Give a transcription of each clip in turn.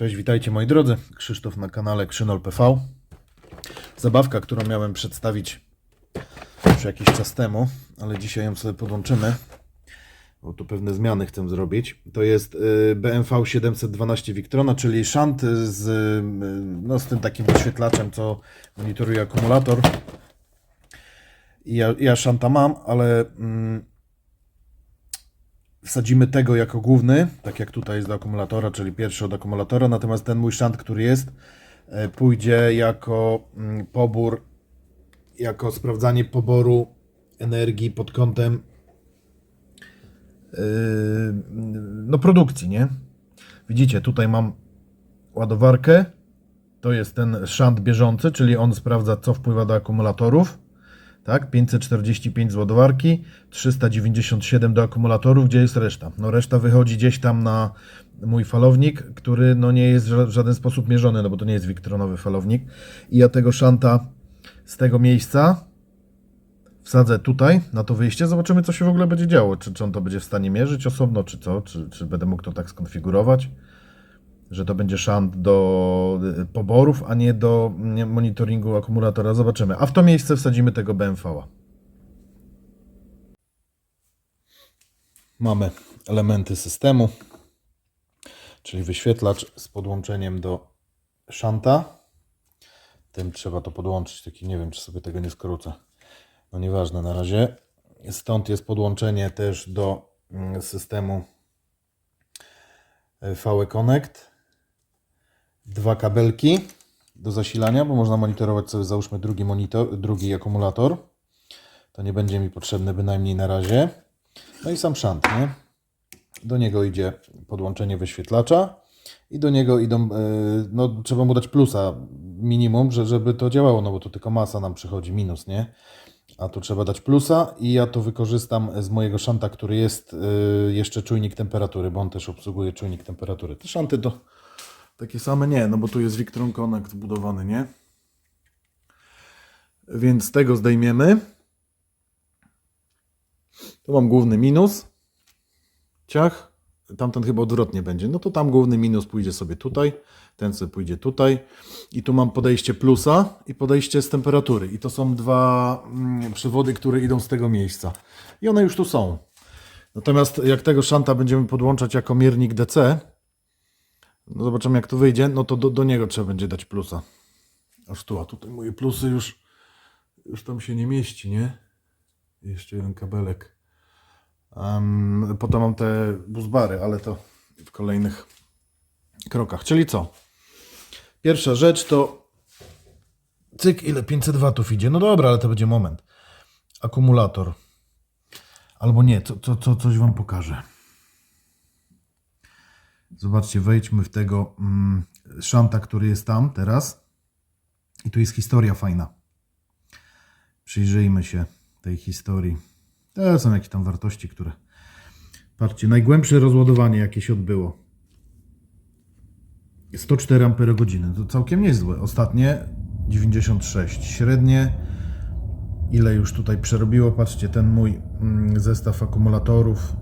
Cześć, witajcie moi drodzy. Krzysztof na kanale Krzynol PV. Zabawka, którą miałem przedstawić już jakiś czas temu, ale dzisiaj ją sobie podłączymy, bo tu pewne zmiany chcę zrobić. To jest y, BMV 712 Victrona, czyli shunt z, y, no, z tym takim wyświetlaczem, co monitoruje akumulator. Ja, ja szanta mam, ale mm, wsadzimy tego jako główny, tak jak tutaj jest do akumulatora, czyli pierwszy od akumulatora, natomiast ten mój szant, który jest, e, pójdzie jako mm, pobór, jako sprawdzanie poboru energii pod kątem yy, no produkcji, nie? Widzicie, tutaj mam ładowarkę, to jest ten szant bieżący, czyli on sprawdza, co wpływa do akumulatorów. Tak, 545 z ładowarki, 397 do akumulatorów, gdzie jest reszta? No reszta wychodzi gdzieś tam na mój falownik, który no nie jest w żaden sposób mierzony, no bo to nie jest wiktronowy falownik. I ja tego szanta z tego miejsca wsadzę tutaj, na to wyjście, zobaczymy co się w ogóle będzie działo. Czy, czy on to będzie w stanie mierzyć osobno, czy co, czy, czy będę mógł to tak skonfigurować że to będzie szant do y, poborów, a nie do monitoringu akumulatora. Zobaczymy. A w to miejsce wsadzimy tego BMV-a. Mamy elementy systemu, czyli wyświetlacz z podłączeniem do szanta. Tym trzeba to podłączyć. Taki nie wiem, czy sobie tego nie skrócę. No nieważne na razie. Stąd jest podłączenie też do mm, systemu VE Connect dwa kabelki do zasilania, bo można monitorować sobie załóżmy drugi monitor, drugi akumulator. To nie będzie mi potrzebne bynajmniej na razie. No i sam szant, nie? Do niego idzie podłączenie wyświetlacza i do niego idą, yy, no trzeba mu dać plusa minimum, że, żeby to działało, no bo tu tylko masa nam przychodzi, minus, nie? A tu trzeba dać plusa i ja to wykorzystam z mojego szanta, który jest yy, jeszcze czujnik temperatury, bo on też obsługuje czujnik temperatury. Te szanty to takie same nie, no bo tu jest Victron Connect zbudowany, nie? Więc tego zdejmiemy. Tu mam główny minus. Ciach. Tamten chyba odwrotnie będzie. No to tam główny minus pójdzie sobie tutaj. Ten sobie pójdzie tutaj. I tu mam podejście plusa i podejście z temperatury. I to są dwa mm, przewody, które idą z tego miejsca. I one już tu są. Natomiast jak tego szanta będziemy podłączać jako miernik DC, no zobaczymy jak to wyjdzie, no to do, do niego trzeba będzie dać plusa. Aż tu, a tutaj moje plusy już, już tam się nie mieści, nie? Jeszcze jeden kabelek. Um, potem mam te buzbary, ale to w kolejnych krokach. Czyli co? Pierwsza rzecz to cyk, ile 500 watów idzie. No dobra, ale to będzie moment. Akumulator. Albo nie, co, co, co, coś Wam pokażę. Zobaczcie, wejdźmy w tego mm, szanta, który jest tam teraz. I tu jest historia fajna. Przyjrzyjmy się tej historii. To są jakieś tam wartości, które. Patrzcie, najgłębsze rozładowanie, jakie się odbyło. 104 Ah. To całkiem niezłe. Ostatnie 96. Średnie. Ile już tutaj przerobiło? Patrzcie, ten mój mm, zestaw akumulatorów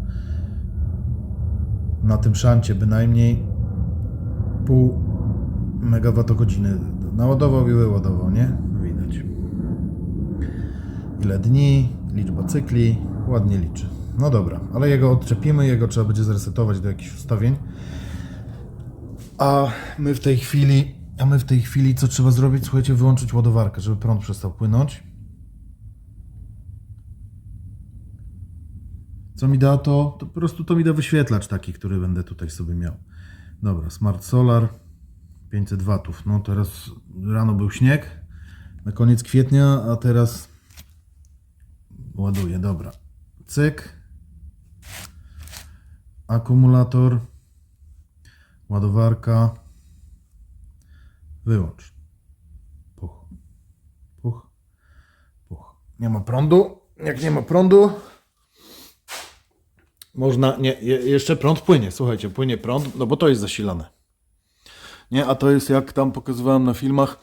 na tym szancie bynajmniej pół megawattogodziny naładował i wyładował, nie? Widać. Ile dni, liczba cykli, ładnie liczy. No dobra, ale jego odczepimy, jego trzeba będzie zresetować do jakichś ustawień. A my w tej chwili, a my w tej chwili co trzeba zrobić? Słuchajcie, wyłączyć ładowarkę, żeby prąd przestał płynąć. Co mi da to? To po prostu to mi da wyświetlacz taki, który będę tutaj sobie miał. Dobra, Smart Solar 500 watów. No teraz rano był śnieg na koniec kwietnia, a teraz ładuję. Dobra. Cyk. Akumulator. Ładowarka. Wyłącz. Puch. Puch. Puch. Nie ma prądu. Jak nie ma prądu, można, nie, jeszcze prąd płynie, słuchajcie, płynie prąd, no bo to jest zasilane. Nie, a to jest jak tam pokazywałem na filmach,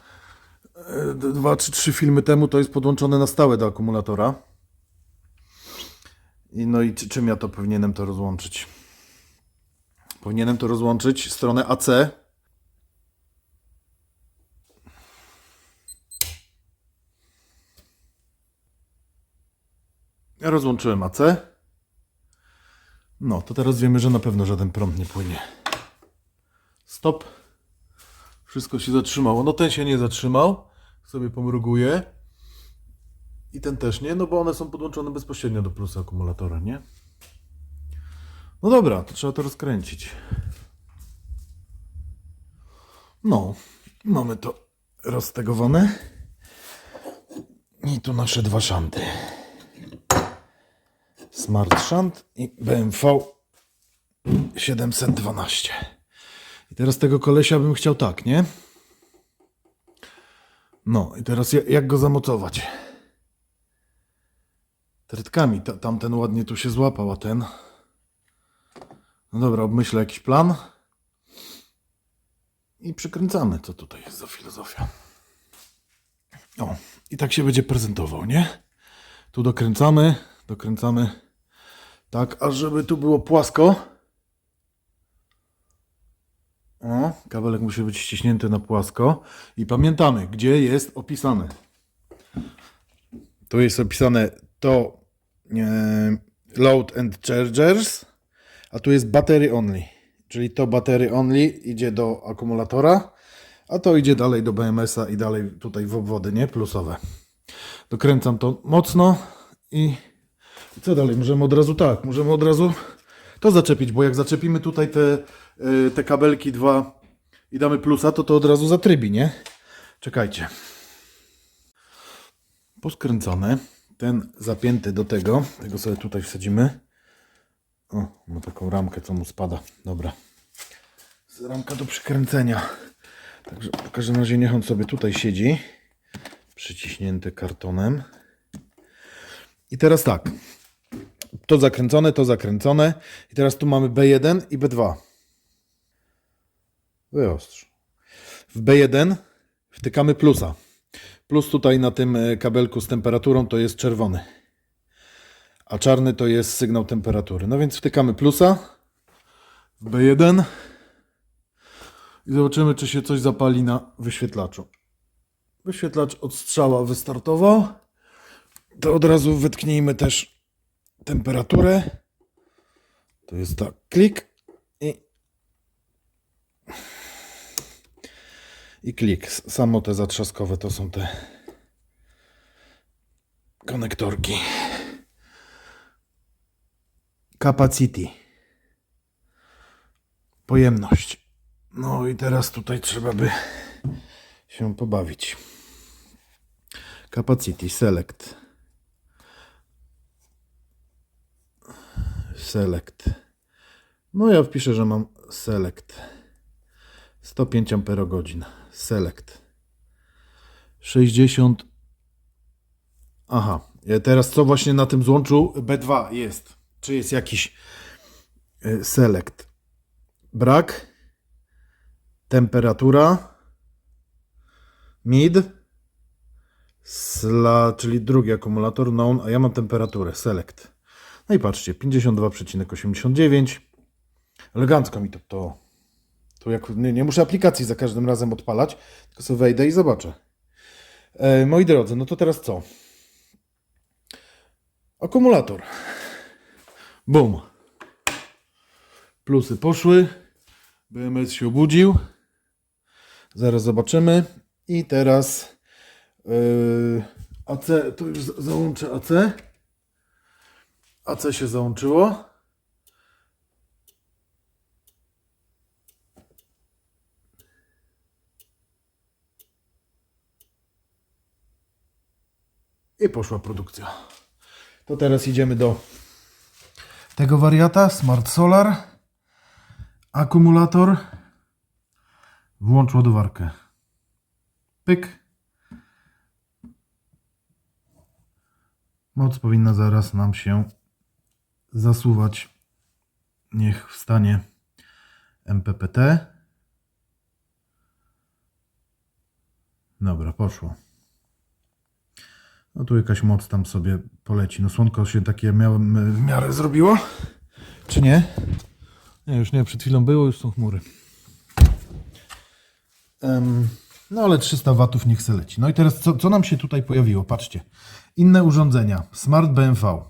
e, dwa czy trzy filmy temu, to jest podłączone na stałe do akumulatora. I no i czym ja to powinienem to rozłączyć? Powinienem to rozłączyć stronę AC. Ja rozłączyłem AC. No, to teraz wiemy, że na pewno żaden prąd nie płynie. Stop. Wszystko się zatrzymało. No ten się nie zatrzymał. Sobie pomruguje. I ten też nie, no bo one są podłączone bezpośrednio do plusa akumulatora, nie? No dobra, to trzeba to rozkręcić. No, mamy to roztegowane. I tu nasze dwa szanty. Smart Shunt i BMV 712. I teraz tego kolesia bym chciał tak, nie? No i teraz ja- jak go zamocować? Trytkami. Ta, tamten ładnie tu się złapał, a ten... No dobra, obmyślę jakiś plan. I przykręcamy, co tutaj jest za filozofia. O, i tak się będzie prezentował, nie? Tu dokręcamy, dokręcamy tak, aż żeby tu było płasko. O, kabelek musi być ściśnięty na płasko. I pamiętamy, gdzie jest opisane. Tu jest opisane to e, load and chargers, a tu jest battery only. Czyli to battery only idzie do akumulatora, a to idzie dalej do BMS-a i dalej tutaj w obwody, nie? Plusowe. Dokręcam to mocno i co dalej? Możemy od razu tak, możemy od razu to zaczepić, bo jak zaczepimy tutaj te, y, te kabelki dwa i damy plusa, to to od razu zatrybi, nie? Czekajcie. Poskręcone. Ten zapięty do tego, tego sobie tutaj wsadzimy. O, ma taką ramkę, co mu spada. Dobra. Ramka do przykręcenia. Także w każdym razie niech on sobie tutaj siedzi. Przyciśnięty kartonem. I teraz tak. To zakręcone, to zakręcone. I teraz tu mamy B1 i B2. Wyostrz. W B1 wtykamy plusa. Plus tutaj na tym e, kabelku z temperaturą to jest czerwony. A czarny to jest sygnał temperatury. No więc wtykamy plusa w B1 i zobaczymy, czy się coś zapali na wyświetlaczu. Wyświetlacz od strzała wystartował. To od razu wytknijmy też temperaturę. To jest tak, klik i, i klik. Samo te zatrzaskowe to są te konektorki. Capacity. Pojemność. No i teraz tutaj trzeba by się pobawić. Capacity Select. Select. No ja wpiszę, że mam Select. 105 amperogodzin. Select. 60. Aha. e, Teraz co właśnie na tym złączu B2 jest? Czy jest jakiś e, Select? Brak. Temperatura. Mid. Sla, czyli drugi akumulator known, a ja mam temperaturę select. No i patrzcie, 52,89. Elegancko mi to to. Tu jak, nie, nie muszę aplikacji za każdym razem odpalać, tylko sobie wejdę i zobaczę. E, moi drodzy, no to teraz co? Akumulator. Bum. Plusy poszły. BMS się obudził. Zaraz zobaczymy. I teraz Yy, AC, tu już za- załączę AC. AC się załączyło. I poszła produkcja. To teraz idziemy do tego wariata Smart Solar. Akumulator. Włącz ładowarkę. Pyk. Moc powinna zaraz nam się zasuwać. Niech wstanie MPPT. Dobra, poszło. No tu jakaś moc tam sobie poleci. No słonko się takie miałem w miarę zrobiło. Czy nie? Nie, już nie, przed chwilą było, już są chmury. Em, no ale 300 watów niech se leci. No i teraz co, co nam się tutaj pojawiło? Patrzcie. Inne urządzenia. Smart BMV.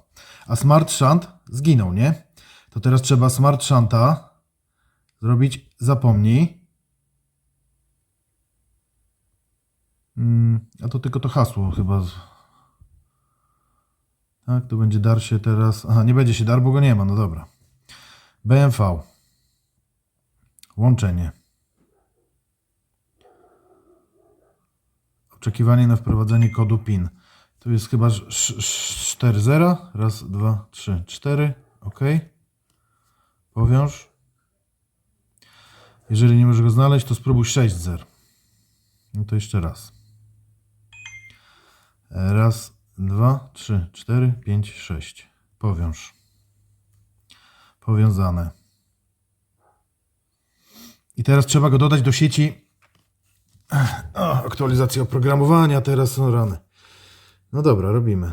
A Smart Shunt zginął, nie? To teraz trzeba Smart Shunta zrobić zapomnij. Mm, a to tylko to hasło chyba. Tak, to będzie dar się teraz. Aha, nie będzie się dar, bo go nie ma. No dobra. BMV. Łączenie. Oczekiwanie na wprowadzenie kodu PIN. Tu jest chyba 4.0. Raz, dwa, trzy, cztery. OK. Powiąż. Jeżeli nie możesz go znaleźć, to spróbuj 6.0. No to jeszcze raz. Raz, dwa, trzy, cztery, pięć, sześć. Powiąż. Powiązane. I teraz trzeba go dodać do sieci. O, aktualizacja oprogramowania, teraz są rany. No dobra, robimy.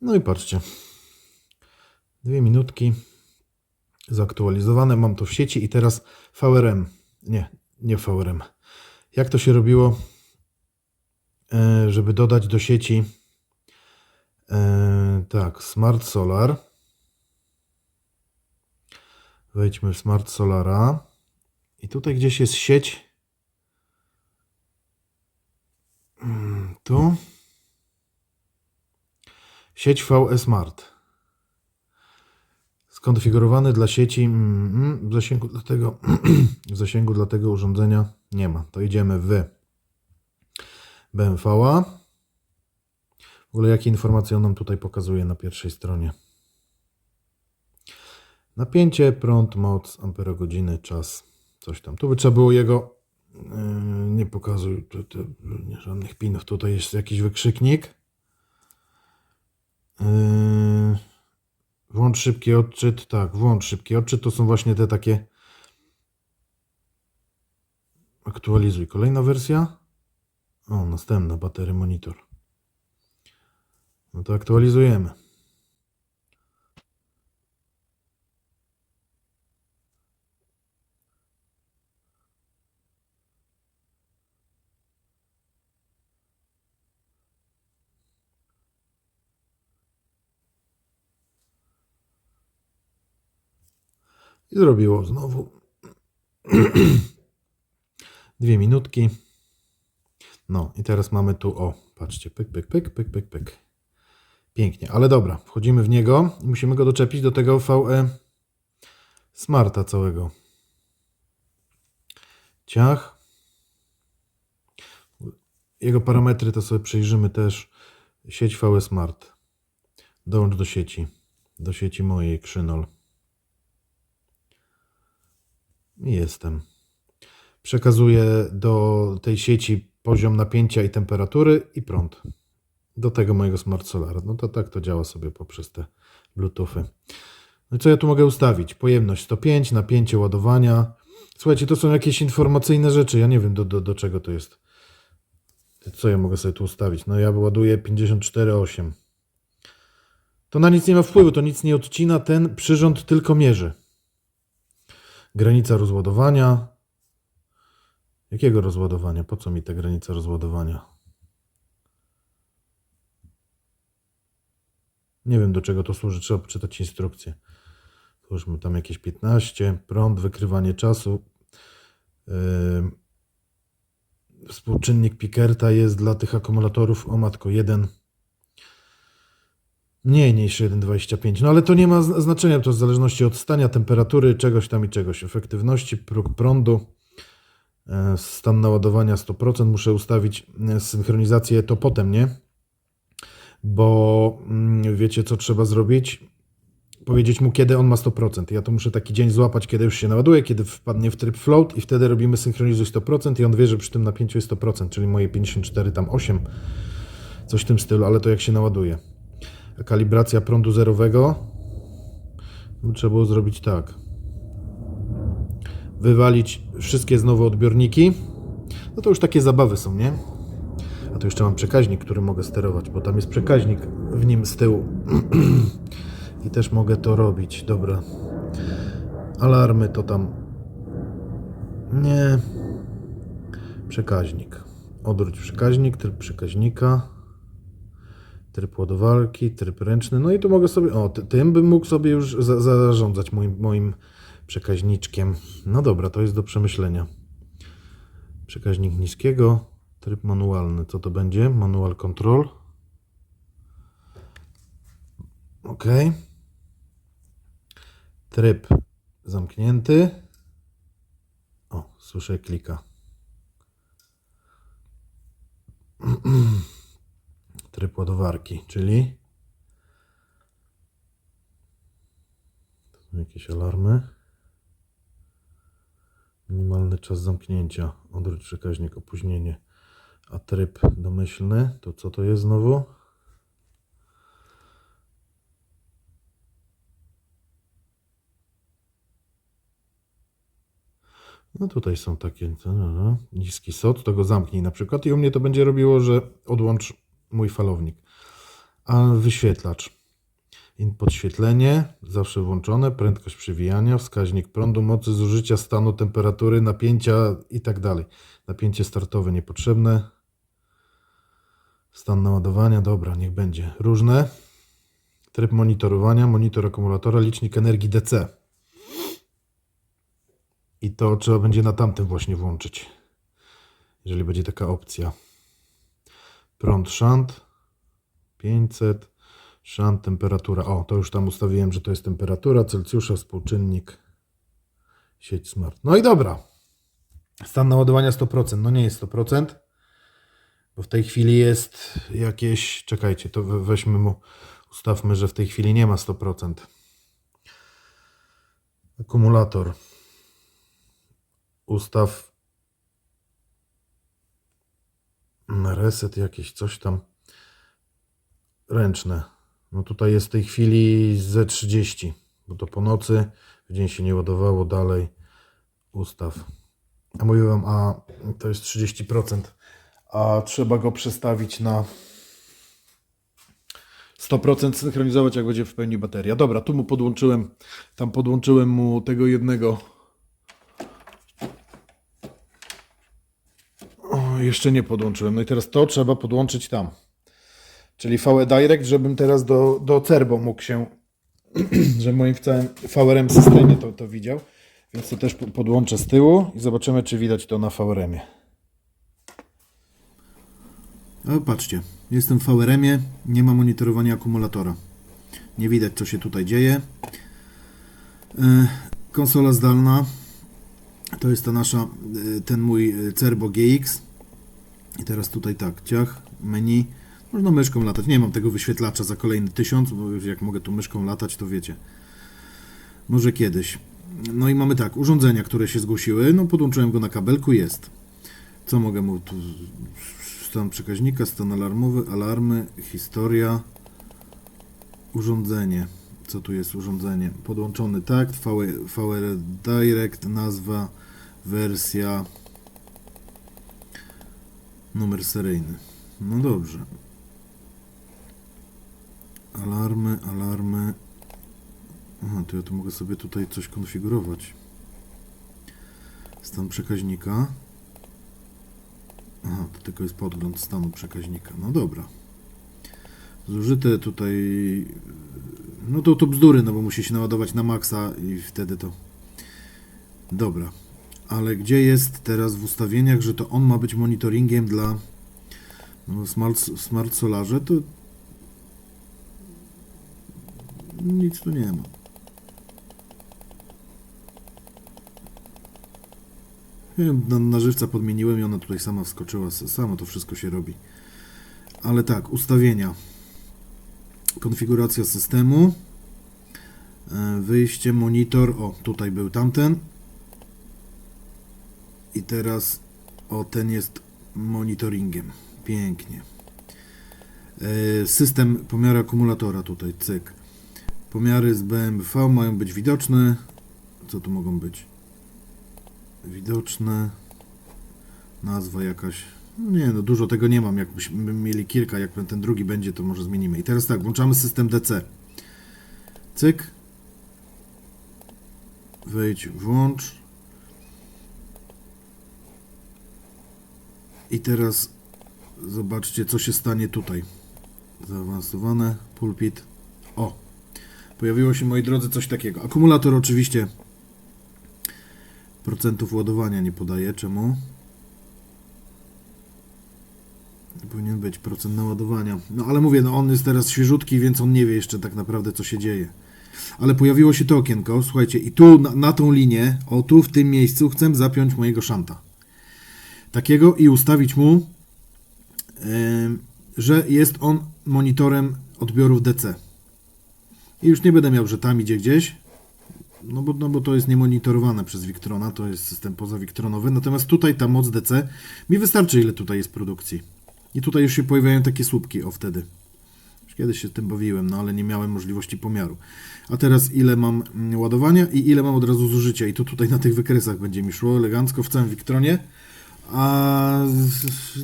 No i patrzcie. Dwie minutki zaktualizowane. Mam to w sieci i teraz VRM. Nie, nie VRM. Jak to się robiło, żeby dodać do sieci e, tak, Smart Solar. Wejdźmy w Smart Solara. I tutaj gdzieś jest sieć. Mm, Tu. Sieć VE Smart. Skonfigurowany dla sieci mm, mm, w zasięgu dla tego, w zasięgu dla tego urządzenia nie ma. To idziemy w BMV-a. W ogóle jakie informacje on nam tutaj pokazuje na pierwszej stronie? Napięcie, prąd, moc, amperogodziny, czas, coś tam. Tu by trzeba było jego, yy, nie pokazuj tu, nie, żadnych pinów. Tutaj jest jakiś wykrzyknik. Yy, Włącz szybki odczyt. Tak, włącz szybki odczyt. To są właśnie te takie. Aktualizuj. Kolejna wersja. O, następna batery monitor. No to aktualizujemy. I zrobiło znowu. Dwie minutki. No i teraz mamy tu, o, patrzcie, pyk, pyk, pyk, pyk, pyk, pyk. Pięknie, ale dobra, wchodzimy w niego i musimy go doczepić do tego VE Smarta całego. Ciach. Jego parametry to sobie przejrzymy też. Sieć VE Smart. Dołącz do sieci. Do sieci mojej, Krzynol. Jestem. Przekazuję do tej sieci poziom napięcia i temperatury i prąd. Do tego mojego Smart Solara. No to tak to działa sobie poprzez te Bluetoothy. No i co ja tu mogę ustawić? Pojemność 105, napięcie ładowania. Słuchajcie, to są jakieś informacyjne rzeczy. Ja nie wiem do, do, do czego to jest. Co ja mogę sobie tu ustawić? No ja ładuję 54,8. To na nic nie ma wpływu, to nic nie odcina. Ten przyrząd tylko mierzy. Granica rozładowania. Jakiego rozładowania? Po co mi ta granica rozładowania? Nie wiem do czego to służy, trzeba poczytać instrukcję. Spójrzmy, tam jakieś 15, prąd, wykrywanie czasu. Yy, Współczynnik Pickerta jest dla tych akumulatorów, o matko, 1. Mniej niż 1,25. No ale to nie ma zna- znaczenia, to w zależności od stania, temperatury, czegoś tam i czegoś. Efektywności, próg prądu, stan naładowania 100%. Muszę ustawić e, synchronizację to potem, nie? Bo mm, wiecie, co trzeba zrobić? Powiedzieć mu, kiedy on ma 100%. Ja to muszę taki dzień złapać, kiedy już się naładuje, kiedy wpadnie w tryb float i wtedy robimy synchronizuj 100% i on wie, że przy tym napięciu jest 100%, czyli moje 54, tam 8, coś w tym stylu, ale to jak się naładuje kalibracja prądu zerowego. Trzeba było zrobić tak. Wywalić wszystkie znowu odbiorniki. No to już takie zabawy są, nie? A tu jeszcze mam przekaźnik, który mogę sterować, bo tam jest przekaźnik w nim z tyłu. I też mogę to robić. Dobra. Alarmy to tam. Nie. Przekaźnik. Odwróć przekaźnik, tryb przekaźnika. Tryb ładowarki, tryb ręczny. No i tu mogę sobie. O, ty- tym bym mógł sobie już za, zarządzać moim, moim przekaźniczkiem. No dobra, to jest do przemyślenia. Przekaźnik niskiego, tryb manualny. Co to będzie? Manual control. OK. Tryb zamknięty. O, słyszę klika. Tryb ładowarki, czyli jakieś alarmy. Minimalny czas zamknięcia. Odwróć przekaźnik, opóźnienie. A tryb domyślny, to co to jest znowu? No tutaj są takie no, no, niski SOT, to go zamknij na przykład i u mnie to będzie robiło, że odłącz mój falownik. A wyświetlacz. Podświetlenie, zawsze włączone, prędkość przewijania, wskaźnik prądu, mocy zużycia, stanu, temperatury, napięcia i tak dalej. Napięcie startowe niepotrzebne. Stan naładowania, dobra, niech będzie. Różne. Tryb monitorowania, monitor akumulatora, licznik energii DC. I to trzeba będzie na tamtym właśnie włączyć. Jeżeli będzie taka opcja. Prąd shunt 500. Shunt temperatura. O, to już tam ustawiłem, że to jest temperatura Celsjusza, współczynnik. Sieć smart. No i dobra. Stan naładowania 100%. No nie jest 100%. Bo w tej chwili jest jakieś. Czekajcie, to we- weźmy mu. Ustawmy, że w tej chwili nie ma 100%. Akumulator. Ustaw reset jakieś coś tam ręczne. No tutaj jest w tej chwili ze 30, bo to po nocy, w dzień się nie ładowało dalej. Ustaw. A mówiłem, a to jest 30%, a trzeba go przestawić na 100% synchronizować, jak będzie w pełni bateria. Dobra, tu mu podłączyłem, tam podłączyłem mu tego jednego O, jeszcze nie podłączyłem. No i teraz to trzeba podłączyć tam. Czyli VE Direct, żebym teraz do, do Cerbo mógł się, że moim w całym VRM systemie to, to widział. Więc to też po- podłączę z tyłu i zobaczymy, czy widać to na VRM-ie. O, patrzcie, jestem w VRM-ie, nie ma monitorowania akumulatora. Nie widać, co się tutaj dzieje. E, Konsola zdalna, to jest ta nasza, y, ten mój y, Cerbo GX. I teraz tutaj tak, ciach, menu. Można myszką latać. Nie mam tego wyświetlacza za kolejny tysiąc, bo jak mogę tu myszką latać, to wiecie. Może kiedyś. No i mamy tak, urządzenia, które się zgłosiły. No podłączyłem go na kabelku, jest. Co mogę mu tu... Stan przekaźnika, stan alarmowy, alarmy, historia, urządzenie. Co tu jest urządzenie? Podłączony takt, VR, VR Direct, nazwa, wersja, numer seryjny. No dobrze. Alarmy, alarmy. Aha, to ja tu mogę sobie tutaj coś konfigurować. Stan przekaźnika. Aha, to tylko jest podgląd stanu przekaźnika. No dobra. Zużyte tutaj no to, to bzdury, no bo musi się naładować na maksa i wtedy to. Dobra. Ale gdzie jest teraz w ustawieniach, że to on ma być monitoringiem dla no, smart, smart Solarze, to nic tu nie ma. Na, na żywca podmieniłem i ona tutaj sama wskoczyła, samo to wszystko się robi. Ale tak, ustawienia. Konfiguracja systemu. E, Wyjście, monitor. O, tutaj był tamten. I teraz, o, ten jest monitoringiem. Pięknie. E, System pomiaru akumulatora tutaj, cyk. Pomiary z BMV mają być widoczne. Co tu mogą być? Widoczne. Nazwa jakaś Nie, no dużo tego nie mam. Jakbyśmy mieli kilka, jak ten drugi będzie, to może zmienimy. I teraz tak, włączamy system DC. Cyk. Wejdź, włącz. I teraz zobaczcie, co się stanie tutaj. Zaawansowane, pulpit. O! Pojawiło się, moi drodzy, coś takiego. Akumulator oczywiście procentów ładowania nie podaje. Czemu? Powinien być procent naładowania. No ale mówię, no on jest teraz świeżutki, więc on nie wie jeszcze tak naprawdę, co się dzieje. Ale pojawiło się to okienko, słuchajcie, i tu na, na tą linię, o tu w tym miejscu chcę zapiąć mojego szanta. Takiego i ustawić mu, em, że jest on monitorem odbiorów DC. I już nie będę miał, że tam idzie gdzieś, no bo, no bo to jest niemonitorowane przez Victrona, to jest system pozawiktronowy. Natomiast tutaj ta moc DC mi wystarczy, ile tutaj jest produkcji. I tutaj już się pojawiają takie słupki, o wtedy. Już kiedyś się tym bawiłem, no ale nie miałem możliwości pomiaru. A teraz ile mam mm, ładowania i ile mam od razu zużycia. I to tutaj na tych wykresach będzie mi szło elegancko w całym Victronie. A,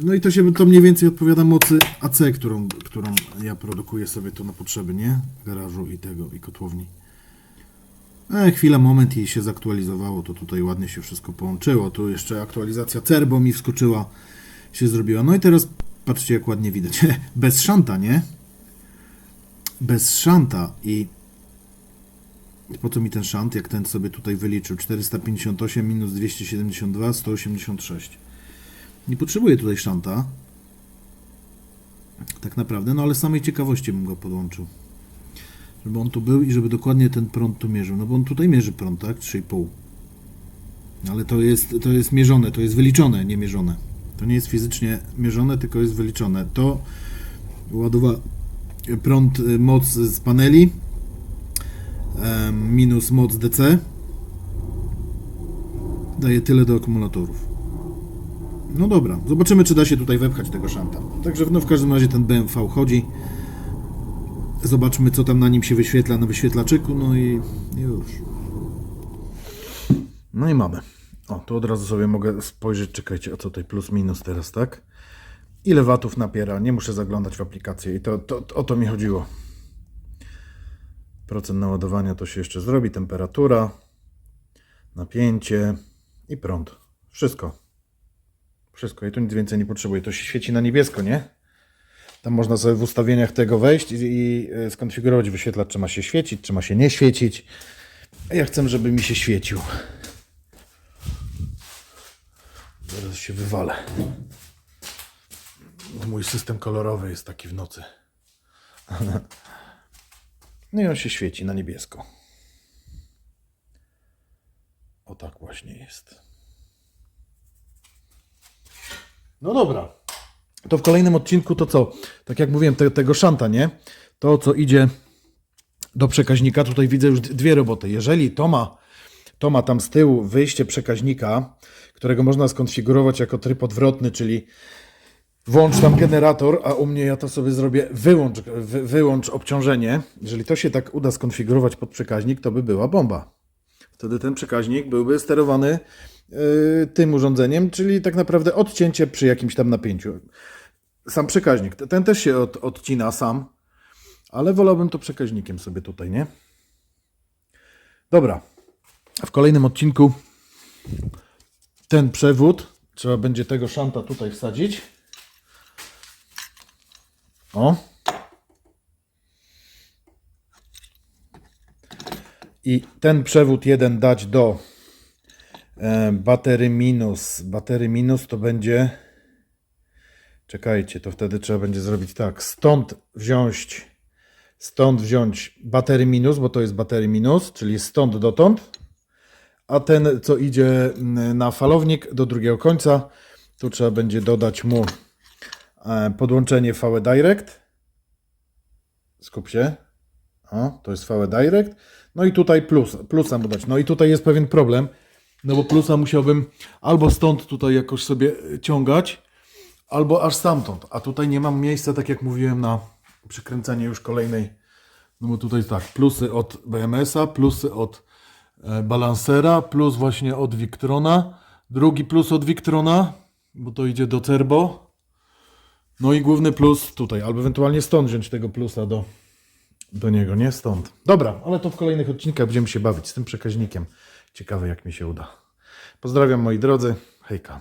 no i to się to mniej więcej odpowiada mocy AC, którą, którą ja produkuję sobie tu na potrzeby, nie? Garażu i tego, i kotłowni. E, chwila, moment i się zaktualizowało, to tutaj ładnie się wszystko połączyło. Tu jeszcze aktualizacja Cerbo mi wskoczyła, się zrobiła. No i teraz patrzcie, jak ładnie widać. Bez szanta, nie? Bez szanta i po co mi ten szant, jak ten sobie tutaj wyliczył? 458 minus 272, 186. Nie potrzebuję tutaj szanta. Tak naprawdę, no ale samej ciekawości bym go podłączył żeby on tu był i żeby dokładnie ten prąd tu mierzył. No bo on tutaj mierzy prąd, tak? 3,5. Ale to jest, to jest mierzone, to jest wyliczone, nie mierzone. To nie jest fizycznie mierzone, tylko jest wyliczone. To ładowa prąd, y, moc z paneli em, minus moc DC daje tyle do akumulatorów. No dobra, zobaczymy czy da się tutaj wepchać tego szanta. Także no w każdym razie ten BMV chodzi. Zobaczmy, co tam na nim się wyświetla na wyświetlaczyku, no i już. No i mamy. O, tu od razu sobie mogę spojrzeć, czekajcie, o co tutaj plus minus teraz, tak? Ile watów napiera, nie muszę zaglądać w aplikację i to, to, to o to mi chodziło. Procent naładowania to się jeszcze zrobi, temperatura, napięcie i prąd. Wszystko. Wszystko i tu nic więcej nie potrzebuję. To się świeci na niebiesko, nie? Tam można sobie w ustawieniach tego wejść i, i e, skonfigurować wyświetlacz, czy ma się świecić, czy ma się nie świecić. Ja chcę, żeby mi się świecił. Zaraz się wywalę. Mój system kolorowy jest taki w nocy. No i on się świeci na niebiesko. O tak właśnie jest. No dobra. To w kolejnym odcinku to co? Tak jak mówiłem, te, tego szanta, nie? To co idzie do przekaźnika, tutaj widzę już dwie roboty. Jeżeli to ma, to ma tam z tyłu wyjście przekaźnika, którego można skonfigurować jako tryb odwrotny, czyli włącz tam generator, a u mnie ja to sobie zrobię wyłącz, wy, wyłącz obciążenie. Jeżeli to się tak uda skonfigurować pod przekaźnik, to by była bomba. Wtedy ten przekaźnik byłby sterowany yy, tym urządzeniem, czyli tak naprawdę odcięcie przy jakimś tam napięciu. Sam przekaźnik, te- ten też się od, odcina sam, ale wolałbym to przekaźnikiem sobie tutaj, nie? Dobra. W kolejnym odcinku ten przewód, trzeba będzie tego szanta tutaj wsadzić. O. I ten przewód jeden dać do e, baterii minus. Baterii minus to będzie. Czekajcie, to wtedy trzeba będzie zrobić tak. Stąd wziąć. Stąd wziąć baterii minus, bo to jest baterii minus, czyli stąd dotąd. A ten, co idzie na falownik do drugiego końca, tu trzeba będzie dodać mu e, podłączenie VE Direct. Skup się. O, to jest VE Direct. No i tutaj plus, plusa mu dać. No i tutaj jest pewien problem, no bo plusa musiałbym albo stąd tutaj jakoś sobie ciągać, albo aż stamtąd. A tutaj nie mam miejsca, tak jak mówiłem, na przykręcenie już kolejnej. No bo tutaj tak, plusy od BMS-a, plusy od e, balansera, plus właśnie od Victrona, drugi plus od Victrona, bo to idzie do Cerbo. No i główny plus tutaj, albo ewentualnie stąd wziąć tego plusa do, do niego, nie stąd. Dobra, ale to w kolejnych odcinkach będziemy się bawić z tym przekaźnikiem. Ciekawe jak mi się uda. Pozdrawiam moi drodzy, hejka.